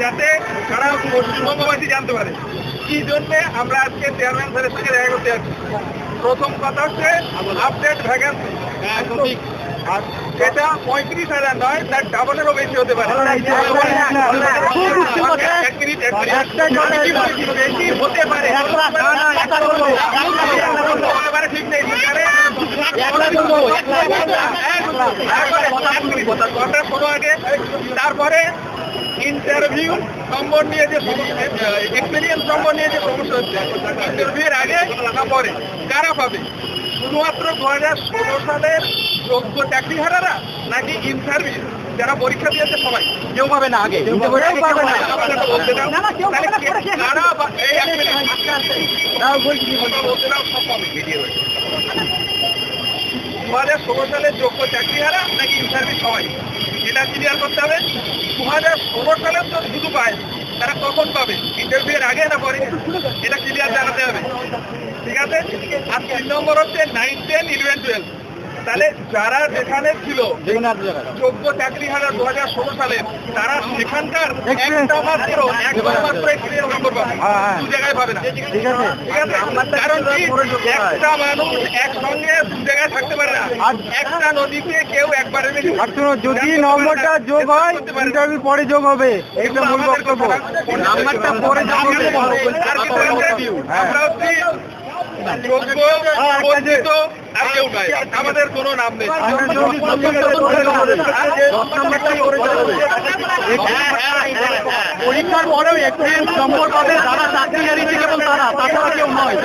যাতে সারা পশ্চিমবঙ্গবাসী জানতে পারে কি জন্যে আমরা আজকে চেয়ারম্যান স্যারের সঙ্গে করতে প্রথম কথা হচ্ছে আপডেট ভ্যাকেন্সি আর সেটা পঁয়ত্রিশ হাজার নয় তার ডাবলেরও বেশি হতে পারে? বেশি হতে ঠিক নেই তারপরে ইন্টারভিউ নম্বর নিয়ে যে এক্সপিরিয়েন্স নম্বর নিয়ে যে সমস্যা হচ্ছে ইন্টারভিউর আগে না পরে কারা পাবে শুধুমাত্র দু হাজার ষোলো সালের যোগ্য চাকরিহারারা নাকি ইন সার্ভিস যারা পরীক্ষা দিয়েছে সবাই। কেউ পাবে না আগে। দাও, সব পাবে। দু হাজার ষোলো সালের যোগ্য চাকরিহারা নাকি ইন সার্ভিস সবাই? এটা ক্লিয়ার করতে হবে। দু হাজার ষোলো সালের তো শুধু পায় তারা কখন পাবে? ইন্টারভিউ এর আগে না পরে? এটা ক্লিয়ার আর তিন নম্বর হচ্ছে নাইন টেন ইলেভেন টুয়েলভ তাহলে যারা যেখানে ছিল যোগ্য চাকরি হারা দু হাজার ষোলো সালে তারা সেখানকার একটা মাত্র একটা মাত্র নম্বর পাবে। হ্যাঁ, হ্যাঁ। দু জায়গায় পাবে না। ঠিক আছে। কারণ একটা মানুষ একসঙ্গে দু জায়গায় থাকতে পারে না। আর- একটা নদীতে কেউ একবারে বেশি যদি নম্বরটা যোগ হয় ইন্টারভিউ পরে যোগ হবে। এইটা মূল বক্তব্য। নাম্বারটা পরে যোগ হবে। আমরা হচ্ছি আমাদের কোন নাম নেই পরীক্ষার পরেও এক্সপিরিয়েন্স নম্বর যারা চাকরি হারিয়েছে কেবল তারা, তাছাড়া কেউ নয়।